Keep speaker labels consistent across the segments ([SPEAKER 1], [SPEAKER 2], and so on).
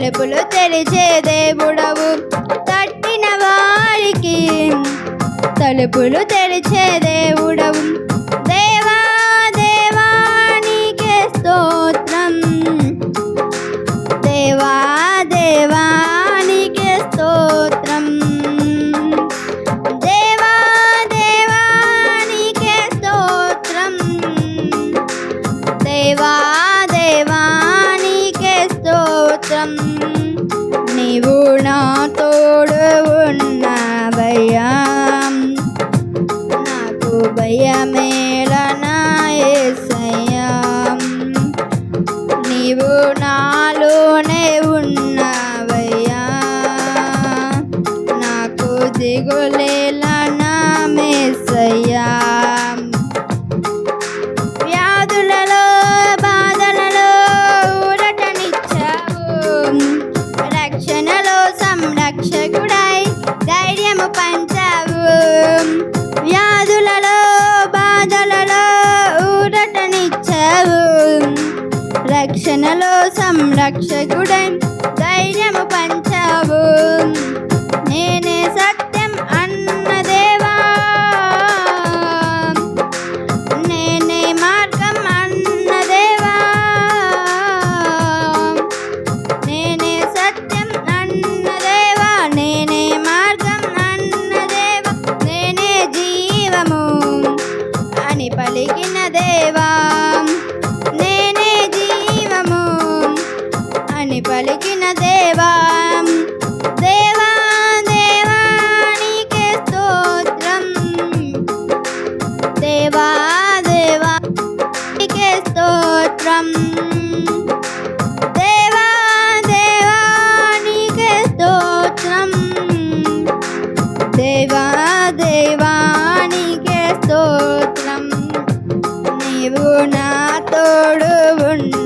[SPEAKER 1] తలుపులు తెలిసే దేవుడవు తట్టిన వారికి. తలుపులు తెరిచే దేవుడు నీవు నా తోడు ఉన్నావయ్యా. నాకు భయమేల నా నీవు నాలోనే ఉన్నావయ్యా. నాకు దిగులే రక్షణలో సంరక్షకుడై ధైర్యము పంచావు. అని పలికిన దేవా దేవా దేవానికే స్తోత్రం. దేవా దేవా నీకే స్తోత్రం. దేవా దేవా నీకే స్తోత్రం. దేవా దేవా నీకే స్తోత్రం. నీవు నా తోడు ఉన్నావయ్యా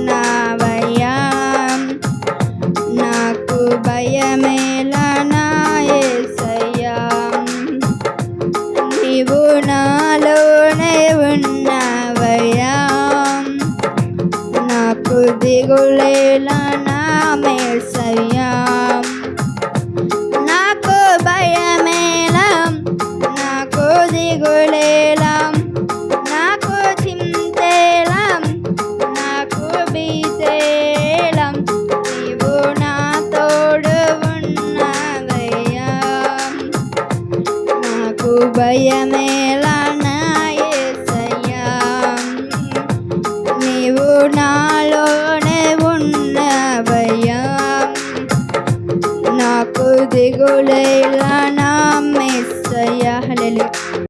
[SPEAKER 1] నాకు దిగులేలా నా మేసయ్యా నాకు భయమేలా నాకు దిగులేలా నాకు చింతేలా నాకు బీతేలా నీవు నా తోడు ఉన్నావయ్యా నాకు భయమేలా నా ఉన్నవయ్యా నాకు దిగులేలా నా